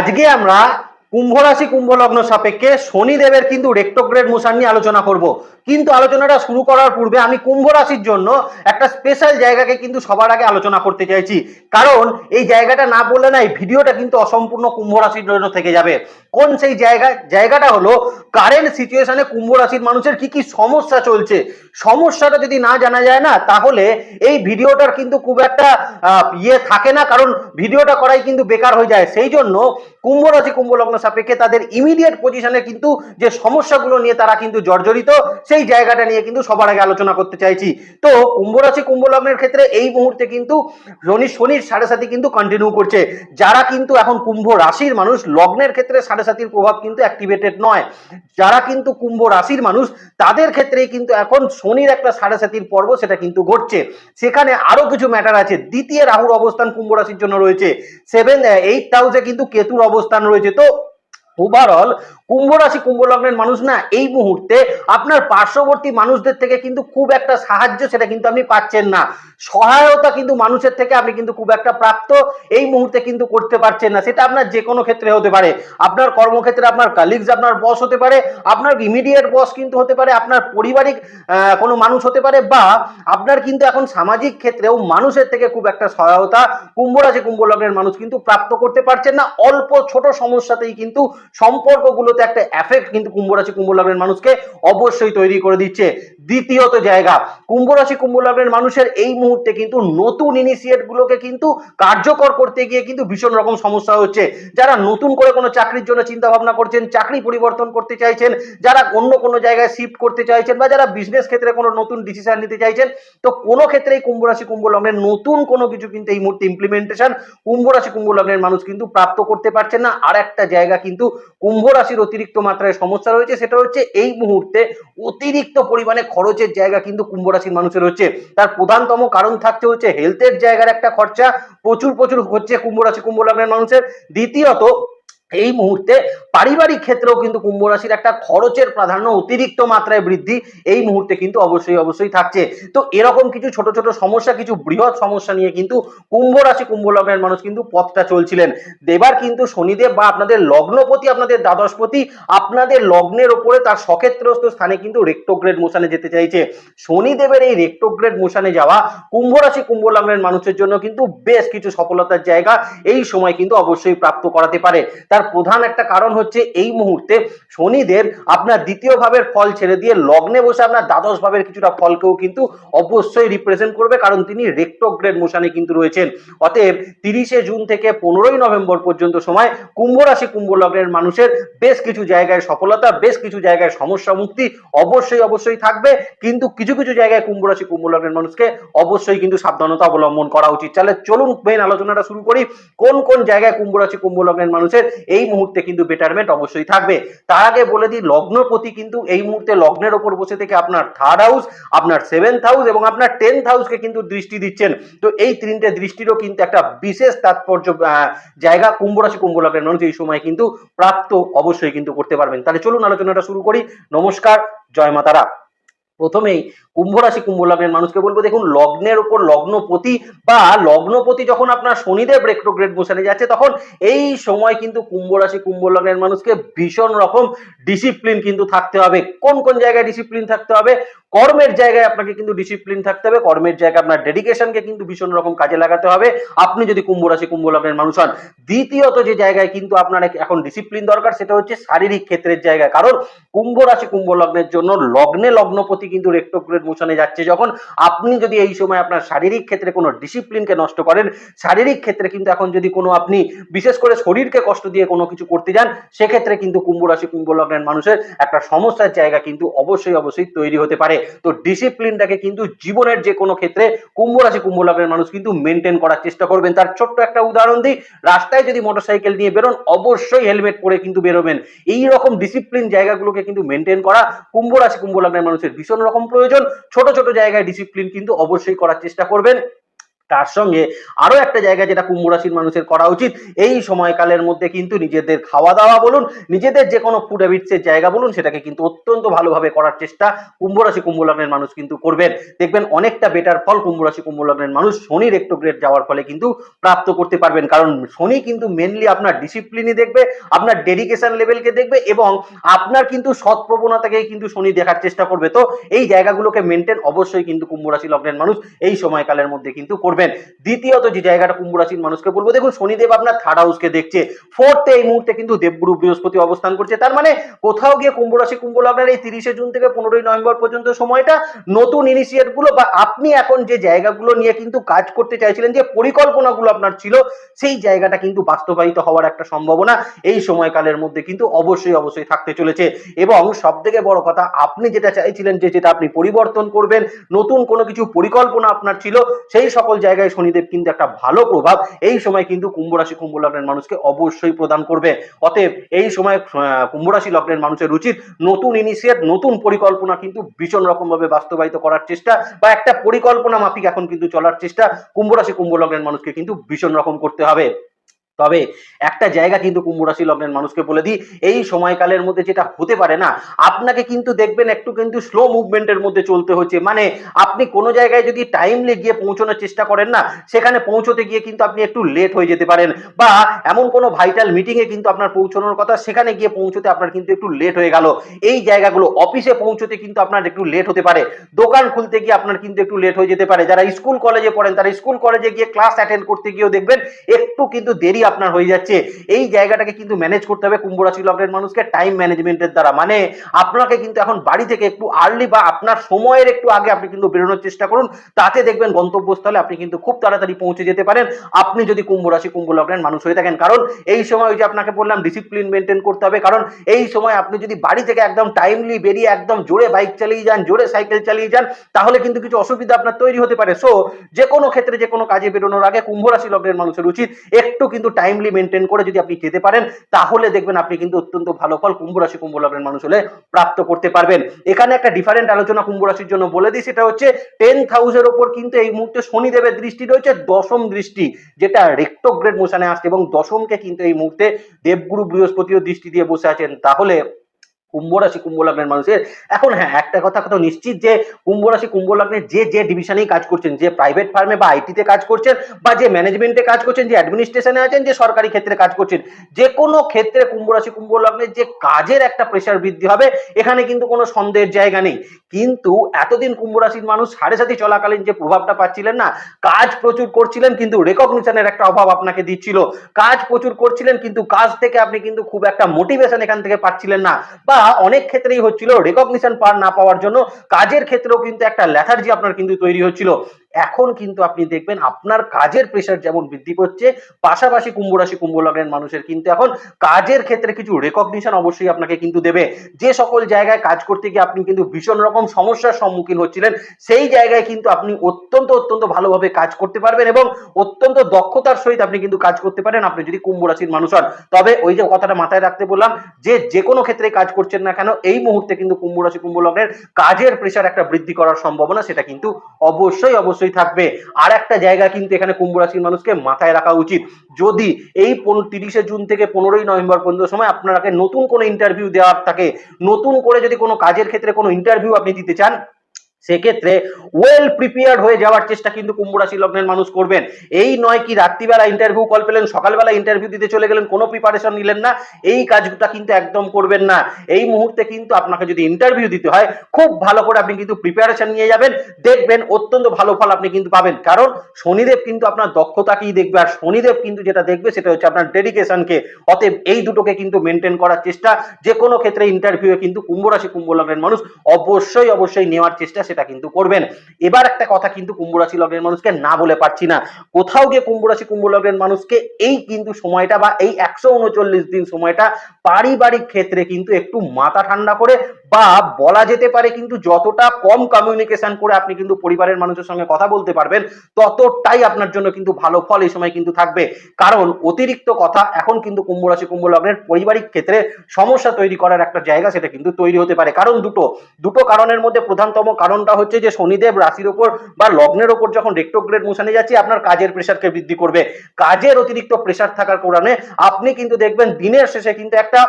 আজকে আমরা কুম্ভ রাশি কুম্ভ লগ্ন সাপেক্ষে শনিদেবের কিন্তু রেক্টোগ্রেড মোশন নিয়ে আলোচনা করব। কিন্তু আলোচনাটা শুরু করার পূর্বে আমি কুম্ভ রাশির জন্য একটা স্পেশাল জায়গাকে কিন্তু সবার আগে আলোচনা করতে চাইছি। কারণ এই জায়গাটা না বললে না, এই ভিডিওটা কিন্তু অসম্পূর্ণ কুম্ভ রাশির জন্য থেকে যাবে। কোন সেই জায়গা, জায়গাটা হলো কারেন্ট সিচুয়েশনে কুম্ভ রাশির মানুষের কি কি সমস্যা চলছে? সমস্যাটা যদি না জানা যায় না, তাহলে এই ভিডিওটার কিন্তু খুব একটা ইয়ে থাকে না। কারণ ভিডিওটা করাই কিন্তু বেকার হয়ে যায়। সেই জন্য কুম্ভ রাশি কুম্ভ লগ্ন সাপেক্ষে তাদের ইমিডিয়েট পজিশনে কিন্তু যে সমস্যাগুলো নিয়ে তারা কিন্তু জর্জরিত, সেই জায়গাটা নিয়ে কিন্তু সবার আগে আলোচনা করতে চাইছি। তো কুম্ভ রাশি কুম্ভ লগ্নের ক্ষেত্রে এই মুহূর্তে কিন্তু শনি শনির সাড়ে সাথী কিন্তু কন্টিনিউ করছে। যারা কিন্তু এখন কুম্ভ রাশির মানুষ, লগ্নের ক্ষেত্রে সাড়ে সাতির প্রভাব কিন্তু অ্যাক্টিভেটেড নয়। যারা কিন্তু কুম্ভ রাশির মানুষ, তাদের ক্ষেত্রেই কিন্তু এখন শনির একটা সাড়ে সাতির পর্ব সেটা কিন্তু ঘটছে। সেখানে আরও কিছু ম্যাটার আছে। দ্বিতীয় রাহুর অবস্থান কুম্ভ রাশির জন্য রয়েছে। সেভেন এইট হাউসে কিন্তু কেতুর অবস্থান রয়েছে। তো ওভারঅল কুম্ভ রাশি, কুম্ভ লগ্নের মানুষ না, এই মুহূর্তে আপনার পার্শ্ববর্তী মানুষদের থেকে কিন্তু খুব একটা সাহায্য সেটা কিন্তু আপনি পাচ্ছেন না। সহায়তা কিন্তু মানুষের থেকে আপনি কিন্তু খুব একটা প্রাপ্ত, এই মুহূর্তে কিন্তু করতে পারছেন না। সেটা আপনার যে কোনো ক্ষেত্রে হতে পারে। আপনার কর্মক্ষেত্রে আপনার কালিগস আপনার বস হতে পারে, আপনার ইমিডিয়েট বস কিন্তু হতে পারে, আপনার পারিবারিক কোনো মানুষ হতে পারে বা আপনার কিন্তু এখন সামাজিক ক্ষেত্রেও মানুষের থেকে খুব একটা সহায়তা কুম্ভ রাশি, কুম্ভ লগ্নের মানুষ কিন্তু প্রাপ্ত করতে পারছেন না। অল্প, ছোট সমস্যাতেই কিন্তু সম্পর্কগুলোতে একটা এফেক্ট কিন্তু কুম্ভ রাশি কুম্ভ লগ্নের মানুষকে অবশ্যই তৈরি করে দিচ্ছে। দ্বিতীয়ত জায়গা কুম্ভ রাশি কুম্ভ লগ্নের মানুষের এই মুহূর্তে কিন্তু নতুন ইনিশিয়েট গুলোকে কিন্তু কার্যকর করতে গিয়ে কিন্তু ভীষণ রকম সমস্যা হচ্ছে। যারা নতুন করে কোনো চাকরির জন্য চিন্তা ভাবনা করছেন, চাকরি পরিবর্তন করতে চাইছেন, যারা অন্য কোনো জায়গায় শিফট করতে চাইছেন বা যারা বিজনেস ক্ষেত্রে কোনো নতুন ডিসিশন নিতে চাইছেন, তো কোনো ক্ষেত্রেই কুম্ভ রাশি কুম্ভ লগ্নের নতুন কোনো কিছু কিন্তু এই মুহূর্তে ইমপ্লিমেন্টেশন কুম্ভ রাশি কুম্ভ লগ্নের মানুষ কিন্তু প্রাপ্ত করতে পারছেন না। আর একটা জায়গা কিন্তু কুম্ভ রাশির অতিরিক্ত মাত্রায় সমস্যা রয়েছে, সেটা হচ্ছে এই মুহূর্তে অতিরিক্ত পরিমাণে খরচের জায়গা কিন্তু কুম্ভ রাশির মানুষের হচ্ছে। তার প্রধানতম কারণ থাকছে হচ্ছে হেলথের জায়গার একটা খরচা, প্রচুর প্রচুর হচ্ছে কুম্ভ রাশি, কুম্ভ লগ্নের মানুষের। দ্বিতীয়ত, এই মুহূর্তে পারিবারিক ক্ষেত্রেও কিন্তু কুম্ভ রাশির একটা খরচের প্রাধান্য অতিরিক্ত মাত্রায় বৃদ্ধি এই মুহূর্তে কিন্তু অবশ্যই অবশ্যই থাকছে। তো এরকম কিছু ছোট ছোট সমস্যা, কিছু বৃহৎ সমস্যা নিয়ে কিন্তু কুম্ভ রাশি, কুম্ভ লগ্নের মানুষ কিন্তু পথটা চলছিলেন। দেবার কিন্তু শনিদেব বা আপনাদের লগ্নপতি, আপনাদের দ্বাদশপতি, আপনাদের লগ্নের ওপরে তার সক্ষেত্রস্থ স্থানে কিন্তু রেক্টোগ্রেড মোশানে যেতে চাইছে। শনিদেবের এই রেক্টোগ্রেড মোশানে যাওয়া কুম্ভ রাশি, কুম্ভ লগ্নের মানুষের জন্য কিন্তু বেশ কিছু সফলতার জায়গা এই সময় কিন্তু অবশ্যই প্রাপ্ত করাতে পারে। তার প্রধান একটা কারণ হচ্ছে এই মুহূর্তে শনিদেব আপনার দ্বিতীয় ভাবের ফল ছেড়ে দিয়ে লগ্নে বসে আপনার দ্বাদশ ভাবের কিছুটা ফলকেও কিন্তু অবশ্যই রিপ্রেজেন্ট করবে, কারণ তিনি রেক্টোগ্রেড মোশনে কিন্তু রয়েছেন। অতএব তিরিশে জুন থেকে পনেরোই নভেম্বর পর্যন্ত সময় কুম্ভ রাশি, কুম্ভ লগ্নের মানুষের বেশ কিছু জায়গায় সফলতা, বেশ কিছু জায়গায় সমস্যা মুক্তি অবশ্যই অবশ্যই থাকবে। কিন্তু কিছু কিছু জায়গায় কুম্ভ রাশি, কুম্ভ লগ্নের মানুষকে অবশ্যই কিন্তু সাবধানতা অবলম্বন করা উচিত। তাহলে চলুন মেন আলোচনাটা শুরু করি। কোন কোন জায়গায় কুম্ভ রাশি, কুম্ভ লগ্নের মানুষের এই মুহূর্তে কিন্তু বেটারমেন্ট অবশ্যই থাকবে। তার আগে বলে দিই লগ্নপতি কিন্তু এই মুহূর্তে লগ্নের ওপর বসে থেকে আপনার থার্ড হাউস আপনার সেভেন্থ হাউস এবং আপনার টেন্থ হাউসকে কিন্তু দৃষ্টি দিচ্ছেন। তো এই তিনটে দৃষ্টিরও কিন্তু একটা বিশেষ তাৎপর্য জায়গা কুম্ভ রাশি, কুম্ভ লগ্নের মানুষ এই সময় কিন্তু প্রাপ্ত অবশ্যই কিন্তু করতে পারবেন। তাহলে চলুন আলোচনাটা শুরু করি। নমস্কার, জয় মাতারা। প্রথমেই কুম্ভ রাশি, কুম্ভ লগ্নের মানুষকে বলব, দেখুন, লগ্নের উপর লগ্নপতি বা লগ্নপতি যখন আপনার শনিদেব রেক্টোগ্রেড মোশনে যাচ্ছে, তখন এই সময় কিন্তু কুম্ভ রাশি, কুম্ভ লগ্নের মানুষকে ভীষণ রকম ডিসিপ্লিন কিন্তু থাকতে হবে। কোন কোন জায়গায় ডিসিপ্লিন থাকতে হবে? কর্মের জায়গায় আপনাকে কিন্তু ডিসিপ্লিন থাকতে হবে। কর্মের জায়গায় আপনার ডেডিকেশনকে কিন্তু ভীষণ রকম কাজে লাগাতে হবে। আপনি যদি কুম্ভ রাশি, কুম্ভ লগ্নের মানুষ হন, দ্বিতীয়ত যে জায়গায় কিন্তু আপনার এখন ডিসিপ্লিন দরকার, সেটা হচ্ছে শারীরিক ক্ষেত্রের জায়গায়। কারণ কুম্ভ রাশি, কুম্ভ লগ্নের জন্য লগ্নে লগ্নপতি কিন্তু রেক্টোগ্রেড মোশনে যাচ্ছে। যখন আপনি যদি এই সময় আপনার শারীরিক ক্ষেত্রে কোনো ডিসিপ্লিনকে নষ্ট করেন, শারীরিক ক্ষেত্রে কিন্তু এখন যদি কোনো আপনি বিশেষ করে শরীরকে কষ্ট দিয়ে কোনো কিছু করতে যান, সেক্ষেত্রে কিন্তু কুম্ভ রাশি, কুম্ভ লগ্নের মানুষের একটা সমস্যার জায়গা কিন্তু অবশ্যই অবশ্যই তৈরি হতে পারে। তো ডিসিপ্লিনটাকে কিন্তু জীবনের যে কোনো ক্ষেত্রে কুম্ভ রাশি, কুম্ভ লগ্নের মানুষ কিন্তু মেনটেন করার চেষ্টা করবেন। তার ছোট্ট একটা উদাহরণ দিই, রাস্তায় যদি মোটরসাইকেল নিয়ে বেরোন, অবশ্যই হেলমেট পরে কিন্তু বেরোবেন। এই রকম ডিসিপ্লিন জায়গাগুলোকে কিন্তু মেনটেন করা কুম্ভ রাশি, কুম্ভ লগ্নের মানুষের ভীষণ রকম প্রয়োজন। ছোট ছোট জায়গায় ডিসিপ্লিন কিন্তু অবশ্যই করার চেষ্টা করবেন। তার সঙ্গে আরও একটা জায়গা যেটা কুম্ভ রাশির মানুষের করা উচিত। এই সময়কালের মধ্যে কিন্তু নিজেদের খাওয়া দাওয়া বলুন, নিজেদের যে কোনো ফুড হ্যাবিটসের জায়গা বলুন, সেটাকে কিন্তু অত্যন্ত ভালোভাবে করার চেষ্টা কুম্ভ রাশি, কুম্ভ লগ্নের মানুষ কিন্তু করবেন। দেখবেন অনেকটা বেটার ফল কুম্ভ রাশি, কুম্ভ লগ্নের মানুষ শনি রেক্টোগ্রেড যাওয়ার ফলে কিন্তু প্রাপ্ত করতে পারবেন। কারণ শনি কিন্তু মেনলি আপনার ডিসিপ্লিনই দেখবে, আপনার ডেডিকেশন লেভেলকে দেখবে এবং আপনার কিন্তু সৎ প্রবণতাকেই কিন্তু শনি দেখার চেষ্টা করবে। তো এই জায়গাগুলোকে মেনটেন অবশ্যই কিন্তু কুম্ভ রাশি, লগ্নের মানুষ এই সময়কালের মধ্যে কিন্তু করবেন। দ্বিতীয়ত যে জায়গাটা কুম্ভ রাশির মানুষকে বলব, দেখুন শনিদেব আপনার থার্ড হাউসকে দেখছে। ফোর্থে এই মুহূর্তে কিন্তু দেবগুরু বৃহস্পতি অবস্থান করছে। তার মানে কোথাও গিয়ে কুম্ভ রাশি, কুম্ভ লগ্নের এই তিরিশে জুন থেকে পনেরোই নভেম্বর পর্যন্ত সময়টা নতুন ইনিশিয়েটগুলো বা আপনি এখন যে জায়গাগুলো নিয়ে কিন্তু কাজ করতে চাইছিলেন, যে পরিকল্পনাগুলো আপনার ছিল, সেই জায়গাটা কিন্তু বাস্তবায়িত হওয়ার একটা সম্ভাবনা এই সময়কালের মধ্যে কিন্তু অবশ্যই অবশ্যই থাকতে চলেছে। এবং সব থেকে বড় কথা, আপনি যেটা চাইছিলেন যে যেটা আপনি পরিবর্তন করবেন, নতুন কোনো কিছু পরিকল্পনা আপনার ছিল, সেই সকল জায়গায় শনিদেব কিন্তু একটা ভালো প্রভাব এই সময় কিন্তু কুম্ভ রাশি, কুম্ভ লগ্নের মানুষকে অবশ্যই প্রদান করবে। অতএব এই সময় কুম্ভ রাশি লগ্নের মানুষের উচিত নতুন ইনিশিয়েট নতুন পরিকল্পনা কিন্তু ভীষণ রকম ভাবে বাস্তবায়িত করার চেষ্টা বা একটা পরিকল্পনা মাফিক এখন কিন্তু চলার চেষ্টা কুম্ভ রাশি, কুম্ভ লগ্নের মানুষকে কিন্তু ভীষণ রকম করতে হবে। তবে একটা জায়গা কিন্তু কুম্ভ রাশি লগ্নের মানুষকে বলে দিই, এই সময়কালের মধ্যে যেটা হতে পারে না, আপনাকে কিন্তু দেখবেন একটু কিন্তু স্লো মুভমেন্টের মধ্যে চলতে হচ্ছে। মানে আপনি কোনো জায়গায় যদি টাইমলি গিয়ে পৌঁছানোর চেষ্টা করেন না, সেখানে পৌঁছতে গিয়ে কিন্তু আপনি একটু লেট হয়ে যেতে পারেন বা এমন কোনো ভাইটাল মিটিং এ কিন্তু আপনার পৌঁছানোর কথা, সেখানে গিয়ে পৌঁছতে আপনার কিন্তু একটু লেট হয়ে গেল। এই জায়গাগুলো অফিসে পৌঁছতে কিন্তু আপনার একটু লেট হতে পারে। দোকান খুলতে গিয়ে আপনার কিন্তু একটু লেট হয়ে যেতে পারে। যারা স্কুল কলেজে পড়েন, তারা স্কুল কলেজে গিয়ে ক্লাস অ্যাটেন্ড করতে গিয়েও দেখবেন, একটু কিন্তু দেরি আপনার হয়ে যাচ্ছে। এই জায়গাটাকে কিন্তু ম্যানেজ করতে হবে কুম্ভ রাশি লগ্নের মানুষকে টাইম ম্যানেজমেন্টের দ্বারা। মানে আপনাকে কিন্তু এখন বাড়ি থেকে একটু আর্লি বা আপনার সময়ের একটু আগে আপনি কিন্তু বেরোনোর চেষ্টা করুন। তাতে দেখবেন গন্তব্যস্থলে আপনি কিন্তু খুব তাড়াতাড়ি পৌঁছে যেতে পারেন। আপনি যদি কুম্ভ রাশি কুম্ভ লগ্নের মানুষ হয়ে থাকেন, কারণ এই সময় ওই যে আপনাকে বললাম ডিসিপ্লিন মেনটেন করতে হবে। কারণ এই সময় আপনি যদি বাড়ি থেকে একদম টাইমলি বেরিয়ে একদম জোরে বাইক চালিয়ে যান, জোরে সাইকেল চালিয়ে যান, তাহলে কিন্তু কিছু অসুবিধা আপনার তৈরি হতে পারে। সো যে কোনো ক্ষেত্রে যে কোনো কাজে বেরোনোর আগে কুম্ভ রাশি লগ্নের মানুষের উচিত একটু কিন্তু টাইমলি মেনটেন করে যদি আপনি খেতে পারেন, তাহলে দেখবেন আপনি কিন্তু অত্যন্ত ভালো ফল কুম্ভ রাশি, কুম্ভ লগ্নের মানুষ হলে প্রাপ্ত করতে পারবেন। এখানে একটা ডিফারেন্ট আলোচনা কুম্ভ রাশির জন্য বলে দিই, সেটা হচ্ছে টেন হাউসের ওপর কিন্তু এই মুহূর্তে শনিদেবের দৃষ্টি রয়েছে, দশম দৃষ্টি, যেটা রেক্টোগ্রেড মোশানে আসছে এবং দশমকে কিন্তু এই মুহূর্তে দেবগুরু বৃহস্পতিও দৃষ্টি দিয়ে বসে আছেন। তাহলে কুম্ভ রাশি, কুম্ভ লগ্নের মানুষের। এখন হ্যাঁ একটা কথা কথা নিশ্চিত যে কুম্ভ রাশি, কুম্ভ লগ্নের যে যে ডিভিশনেই কাজ করছেন, যে প্রাইভেট ফার্মে বা আইটিতে কাজ করছেন বা যে ম্যানেজমেন্টে কাজ করছেন, যে অ্যাডমিনিস্ট্রেশনে আছেন, যে সরকারি ক্ষেত্রে কাজ করছেন, যে কোনো ক্ষেত্রে কুম্ভ রাশি, কুম্ভ লগ্নের যে কাজের একটা প্রেশার বৃদ্ধি হবে, এখানে কিন্তু কোনো সন্দেহের জায়গা নেই। কিন্তু এতদিন কুম্ভ রাশির মানুষ সাড়ে সাথে চলাকালীন যে প্রভাবটা পাচ্ছিলেন না, কাজ প্রচুর করছিলেন, কিন্তু রেকগনিশনের একটা অভাব আপনাকে দিচ্ছিল। কাজ প্রচুর করছিলেন, কিন্তু কাজ থেকে আপনি কিন্তু খুব একটা মোটিভেশন এখান থেকে পাচ্ছিলেন না, বা অনেক ক্ষেত্রেই হচ্ছিল রেকগনিশন পার না পাওয়ার জন্য, কাজের ক্ষেত্রেও কিন্তু একটা ল্যাথার্জি আপনার কিন্তু তৈরি হচ্ছিল। এখন কিন্তু আপনি দেখবেন আপনার কাজের প্রেশার যেমন বৃদ্ধি পাচ্ছে, পাশাপাশি কুম্ভ রাশি, কুম্ভ লগ্নের মানুষের কিন্তু এখন কাজের ক্ষেত্রে কিছু রেকগনিশন অবশ্যই আপনাকে কিন্তু দেবে। যে সকল জায়গায় কাজ করতে গিয়ে আপনি কিন্তু ভীষণ রকম সমস্যার সম্মুখীন হচ্ছিলেন, সেই জায়গায় কিন্তু আপনি অত্যন্ত অত্যন্ত ভালোভাবে কাজ করতে পারবেন এবং অত্যন্ত দক্ষতার সহিত আপনি কিন্তু কাজ করতে পারেন। আপনি যদি কুম্ভ রাশির মানুষ হন, তবে ওই যে কথাটা মাথায় রাখতে বললাম যে যে কোনো ক্ষেত্রে কাজ করছেন না কেন, এই মুহূর্তে কিন্তু কুম্ভ রাশি, কুম্ভ লগ্নের কাজের প্রেশার একটা বৃদ্ধি করার সম্ভাবনা, সেটা কিন্তু অবশ্যই অবশ্যই থাকবে। আর একটা জায়গা কিন্তু এখানে কুম্ভ রাশির মানুষকে মাথায় রাখা উচিত। যদি এই তিরিশে জুন থেকে পনেরোই নভেম্বর পর্যন্ত সময় আপনাকে নতুন কোনো ইন্টারভিউ দেওয়ার থাকে, নতুন করে যদি কোনো কাজের ক্ষেত্রে কোনো ইন্টারভিউ আপনি দিতে চান সেক্ষেত্রে ওয়েল প্রিপেয়ার্ড হয়ে যাওয়ার চেষ্টা কিন্তু কুম্ভ রাশি লগ্নের মানুষ করবেন। এই নয় কি রাত্রিবেলা ইন্টারভিউ কল পেলেন, সকালবেলা ইন্টারভিউ দিতে চলে গেলেন, কোনো প্রিপারেশন নিলেন না, এই কাজটা কিন্তু একদম করবেন না। এই মুহূর্তে কিন্তু আপনাকে যদি ইন্টারভিউ দিতে হয়, খুব ভালো করে আপনি কিন্তু প্রিপারেশন নিয়ে যাবেন, দেখবেন অত্যন্ত ভালো ফল আপনি কিন্তু পাবেন। কারণ শনিদেব কিন্তু আপনার দক্ষতাকেই দেখবে, আর শনিদেব কিন্তু যেটা দেখবে সেটা হচ্ছে আপনার ডেডিকেশনকে অতএব এই দুটোকে কিন্তু মেনটেন করার চেষ্টা যে কোনো ক্ষেত্রে ইন্টারভিউয়ে কিন্তু কুম্ভ রাশি, কুম্ভ লগ্নের মানুষ অবশ্যই অবশ্যই নেওয়ার চেষ্টা সেটা কিন্তু করবেন। এবার একটা কথা কিন্তু কুম্ভ রাশি লগ্নের মানুষকে না বলে পারছি না। কোথাও গিয়ে কুম্ভ রাশি, কুম্ভ লগ্নের মানুষকে এই কিন্তু সময়টা বা এই একশো উনচল্লিশ দিন সময়টা পারিবারিক ক্ষেত্রে কিন্তু একটু মাথা ঠান্ডা করে বা বলা যেতে পারে কিন্তু যতটা কম কমিউনিকেশন করে আপনি কিন্তু পরিবারের মানুষের সঙ্গে কথা বলতে পারবেন, ততটাই আপনার জন্য কিন্তু ভালো ফল এই সময় কিন্তু থাকবে। কারণ অতিরিক্ত কথা এখন কিন্তু কুম্ভ রাশি, কুম্ভ লগ্নের পারিবারিক ক্ষেত্রে সমস্যা তৈরি করার একটা জায়গা সেটা কিন্তু তৈরি হতে পারে। কারণ দুটো দুটো কারণের মধ্যে প্রধানতম কারণটা হচ্ছে যে শনিদেব রাশির ওপর বা লগ্নের ওপর যখন রেক্টোগ্রেড মোশনে যাচ্ছে, আপনার কাজের প্রেশারকে বৃদ্ধি করবে। কাজের অতিরিক্ত প্রেশার থাকার কারণে আপনি কিন্তু দেখবেন দিনের শেষে কিন্তু একটা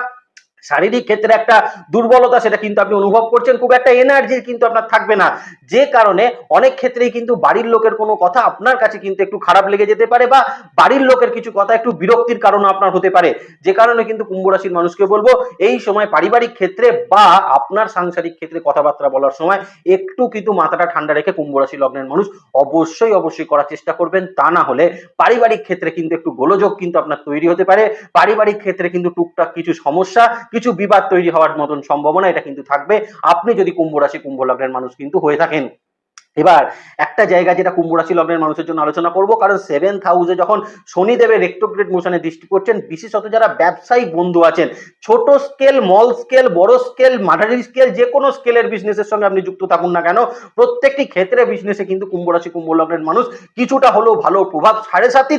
শারীরিক ক্ষেত্রে একটা দুর্বলতা সেটা কিন্তু আপনি অনুভব করছেন, খুব একটা এনার্জি কিন্তু আপনার থাকবে না। যে কারণে অনেক ক্ষেত্রেই কিন্তু বাড়ির লোকের কোনো কথা আপনার কাছে কিন্তু একটু খারাপ লেগে যেতে পারে বা বাড়ির লোকের কিছু কথা একটু বিরক্তির কারণ আপনার হতে পারে। যে কারণে কিন্তু কুম্ভ রাশির মানুষকে বলব, এই সময় পারিবারিক ক্ষেত্রে বা আপনার সাংসারিক ক্ষেত্রে কথাবার্তা বলার সময় একটু কিন্তু মাথাটা ঠান্ডা রেখে কুম্ভ রাশি লগ্নের মানুষ অবশ্যই অবশ্যই করার চেষ্টা করবেন। তা না হলে পারিবারিক ক্ষেত্রে কিন্তু একটু গোলযোগ কিন্তু আপনার তৈরি হতে পারে। পারিবারিক ক্ষেত্রে কিন্তু টুকটাক কিছু সমস্যা কিছু বিবাদ তৈরি হওয়ার মতন সম্ভাবনা এটা কিন্তু থাকবে। আপনি যদি কুম্ভ রাশি, কুম্ভ লগ্নের মানুষ কিন্তু হয়ে থাকেন। এবার একটা জায়গা যেটা কুম্ভ রাশি লগ্নের মানুষের জন্য আলোচনা করব, কারণ সেভেন্থ হাউসে যখন শনিদেবের রেক্টোগ্রেড মোশনে দৃষ্টি করছেন বিশেষত যারা ব্যবসায়িক বন্ধু আছেন, ছোট স্কেল মল স্কেল বড় স্কেল মাঝারি স্কেল যে কোনো স্কেলের বিজনেসের সঙ্গে আপনি যুক্ত থাকুন না কেন, প্রত্যেকটি ক্ষেত্রে বিজনেসে কিন্তু কুম্ভ রাশি, কুম্ভ লগ্নের মানুষ কিছুটা হলেও ভালো প্রভাব সাড়ে সাতই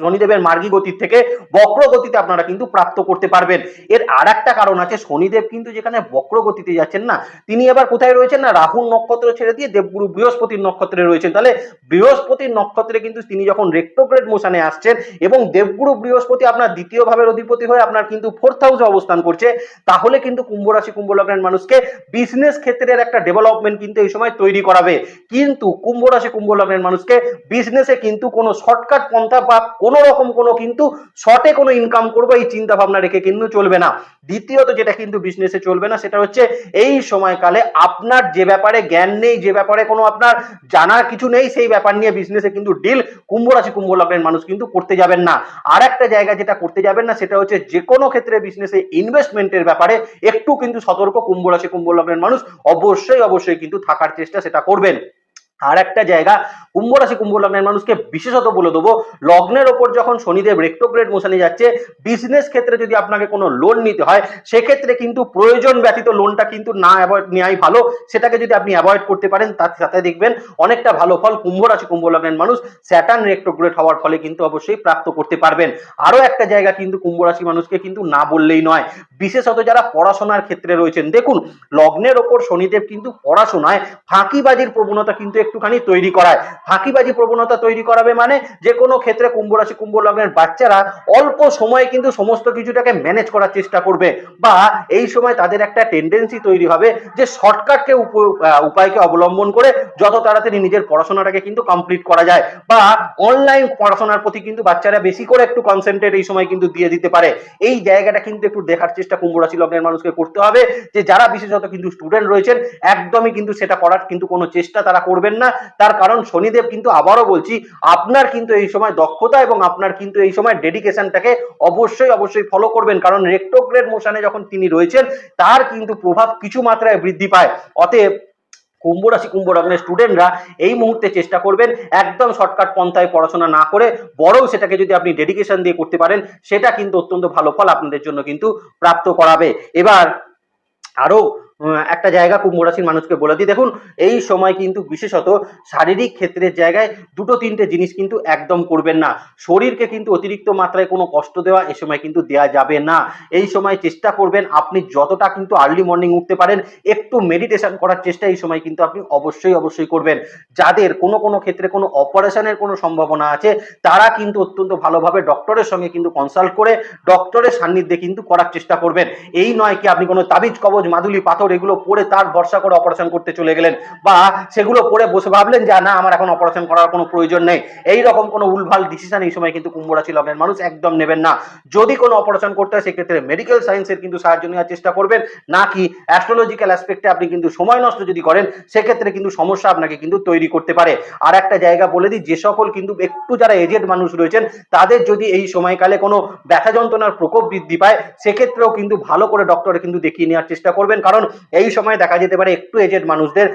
শনিদেবের মার্গী গতির থেকে বক্র গতিতে আপনারা কিন্তু প্রাপ্ত করতে পারবেন। এর আর একটা কারণ আছে, শনিদেব কিন্তু যেখানে বক্র গতিতে যাচ্ছেন না, তিনি এবার কোথায় রয়েছেন না, রাহুর নক্ষত্র ছেড়ে দিয়ে দেবগুরু বৃহস্পতির নক্ষত্রে রয়েছেন। তাহলে বৃহস্পতির নক্ষত্রে কিন্তু তিনি যখন রেক্টোগ্রেড মোশনে আসছেন এবং দেবগুরু বৃহস্পতি আপনার দ্বিতীয় ভাবের অধিপতি হয়ে আপনার কিন্তু ফোর্থ হাউসে অবস্থান করছে, তাহলে কিন্তু কুম্ভ রাশি, কুম্ভ লগ্নের মানুষকে বিজনেস ক্ষেত্রের একটা ডেভেলপমেন্ট কিন্তু এই সময় তৈরি করাবে। কিন্তু কুম্ভ রাশি, কুম্ভ লগ্নের মানুষকে বিজনেসে কিন্তু কোনো শর্টকাট পন্থা বা কোনো রকম কোনো কিন্তু শর্টে কোনো ইনকাম করব এই চিন্তা ভাবনা রেখে কিন্তু চলবে না। দ্বিতীয়ত যেটা কিন্তু বিজনেসে চলবে না, সেটা হচ্ছে এই সময়কালে আপনার যে ব্যাপারে জ্ঞান নেই, যে ব্যাপারে কোনো আপনার জানার কিছু নেই, সেই ব্যাপার নিয়ে বিজনেসে কিন্তু ডিল কুম্ভ রাশি কুম্ভ লগ্নের মানুষ কিন্তু করতে যাবেন না। আর একটা জায়গা যেটা করতে যাবেন না, সেটা হচ্ছে যে কোনো ক্ষেত্রে বিজনেসে ইনভেস্টমেন্টের ব্যাপারে একটু কিন্তু সতর্ক কুম্ভ রাশি কুম্ভ লগ্নের মানুষ অবশ্যই অবশ্যই কিন্তু থাকার চেষ্টা সেটা করবেন। আর একটা জায়গা কুম্ভ রাশি কুম্ভ লগ্নের মানুষকে বিশেষত বলে দেবো, লগ্নের ওপর যখন শনিদেব রেক্টোগ্রেড মোশনে যাচ্ছে বিজনেস ক্ষেত্রে যদি আপনাকে কোনো লোন নিতে হয়, সেক্ষেত্রে কিন্তু প্রয়োজন ব্যতীত লোনটা কিন্তু না অ্যাভয়েড নেওয়াই ভালো। সেটাকে যদি আপনি অ্যাভয়েড করতে পারেন, তার সাথে দেখবেন অনেকটা ভালো ফল কুম্ভ রাশি কুম্ভ লগ্নের মানুষ স্যাটার্ন রেক্টোগ্রেড হওয়ার ফলে কিন্তু অবশ্যই প্রাপ্ত করতে পারবেন। আরও একটা জায়গা কিন্তু কুম্ভ রাশি মানুষকে কিন্তু না বললেই নয়, বিশেষত যারা পড়াশোনার ক্ষেত্রে রয়েছেন। দেখুন, লগ্নের ওপর শনিদেব কিন্তু পড়াশোনায় ফাঁকিবাজির প্রবণতা কিন্তু একটুখানি তৈরি করায়। ফাঁকিবাজি প্রবণতা তৈরি করাবে মানে যে কোনো ক্ষেত্রে কুম্ভ রাশি, কুম্ভ লগ্নের বাচ্চারা অল্প সময়ে কিন্তু সমস্ত কিছুটাকে ম্যানেজ করার চেষ্টা করবে বা এই সময় তাদের একটা টেন্ডেন্সি তৈরি হবে যে শর্টকাটকে উপায়কে অবলম্বন করে যত তাড়াতাড়ি নিজের পড়াশোনাটাকে কিন্তু কমপ্লিট করা যায় বা অনলাইন পড়াশোনার প্রতি কিন্তু বাচ্চারা বেশি করে একটু কনসেন্ট্রেট এই সময় কিন্তু দিয়ে দিতে পারে। এই জায়গাটা কিন্তু একটু দেখার চেষ্টা কুম্ভ রাশি, লগ্নের মানুষকে করতে হবে যে যারা বিশেষত কিন্তু স্টুডেন্ট রয়েছেন, একদমই কিন্তু সেটা করার কিন্তু কোনো চেষ্টা তারা করবেন না তার কারণ শনিদেব কিন্তু আবারও বলছি আপনার কিন্তু এই সময় দক্ষতা এবং আপনার কিন্তু এই সময় ডেডিকেশনটাকে অবশ্যই অবশ্যই ফলো করবেন। কারণ রেক্টোগ্রেড মোশনে যখন তিনি রয়েছেন তার কিন্তু প্রভাব কিছু মাত্রায় বৃদ্ধি পায়। অতএব কুম্ভ রাশি কুম্ভ লগ্নের স্টুডেন্টরা এই মুহূর্তে চেষ্টা করবেন একদম শর্টকাট পন্থায় পড়াশোনা না করে বরং সেটাকে যদি আপনি ডেডিকেশন দিয়ে করতে পারেন সেটা কিন্তু অত্যন্ত ভালো ফল আপনাদের জন্য কিন্তু প্রাপ্ত করাবে। এবার আরও উম, একটা জায়গা কুম্ভ রাশির মানুষকে বলে দিই। দেখুন, এই সময় কিন্তু বিশেষত শারীরিক ক্ষেত্রের জায়গায় দুটো তিনটে জিনিস কিন্তু একদম করবেন না। শরীরকে কিন্তু অতিরিক্ত মাত্রায় কোনো কষ্ট দেওয়া এ সময় কিন্তু দেওয়া যাবে না। এই সময় চেষ্টা করবেন আপনি যতটা কিন্তু আর্লি মর্নিং উঠতে পারেন, একটু মেডিটেশন করার চেষ্টা এই সময় কিন্তু আপনি অবশ্যই অবশ্যই করবেন। যাদের কোনো কোনো ক্ষেত্রে কোনো অপারেশনের কোনো সম্ভাবনা আছে, তারা কিন্তু অত্যন্ত ভালোভাবে ডক্টরের সঙ্গে কিন্তু কনসাল্ট করে ডক্টরের সান্নিধ্যে কিন্তু করার চেষ্টা করবেন। এই নয় কি আপনি কোনো তাবিজ, কবজ, মাদুলি, পাথর এগুলো পরে তার ভরসা করে অপারেশন করতে চলে গেলেন। বা সেগুলো পরে বসে ভাবলেন যে না, আমার এখন অপারেশন করার কোনো প্রয়োজন নেই। এই রকম কোনো উলভাল ডিসিশন এই সময় কিন্তু কুম্ভ রাশি লগ্নের মানুষ একদম নেবেন না। যদি কোনো অপারেশন করতে হয়, সেক্ষেত্রে মেডিকেল সায়েন্সের কিন্তু সাহায্য নেওয়ার চেষ্টা করবেন। নাকি অ্যাস্ট্রোলজিক্যাল অ্যাসপেক্টে আপনি কিন্তু সময় নষ্ট যদি করেন, সেক্ষেত্রে কিন্তু সমস্যা আপনাকে কিন্তু তৈরি করতে পারে। আর একটা জায়গা বলে দিই, যে সকল কিন্তু একটু যারা এজেড মানুষ রয়েছেন, তাদের যদি এই সময়কালে কোনো ব্যথা যন্ত্রণার প্রকোপ বৃদ্ধি পায়, সেক্ষেত্রেও কিন্তু ভালো করে ডক্টরে কিন্তু দেখিয়ে নেওয়ার চেষ্টা করবেন। কারণ এই সময় দেখা যেতে পারে একটু এজেড মানুষদের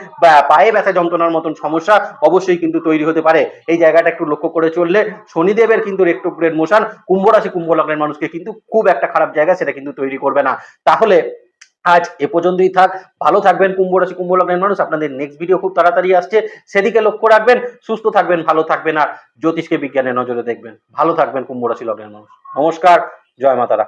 পায়ে ব্যথা যন্ত্রণার মতন সমস্যা অবশ্যই কিন্তু তৈরি হতে পারে। এই জায়গাটা একটু লক্ষ্য করে চললে শনিদেবের কিন্তু রেক্টোগ্রেড মোশন কুম্ভ রাশি কুম্ভ লগ্নের মানুষকে কিন্তু খুব একটা খারাপ জায়গা সেটা কিন্তু তৈরি করবে না। তাহলে আজ এ পর্যন্তই থাক। ভালো থাকবেন কুম্ভ রাশি কুম্ভ লগ্নের মানুষ। আপনাদের নেক্সট ভিডিও খুব তাড়াতাড়ি আসছে। সেদিকে লক্ষ্য রাখবেন, সুস্থ থাকবেন, ভালো থাকবেন আর জ্যোতিষকে বিজ্ঞানের নজরে দেখবেন। ভালো থাকবেন কুম্ভ রাশি লগ্নের মানুষ। নমস্কার, জয় মাতারা।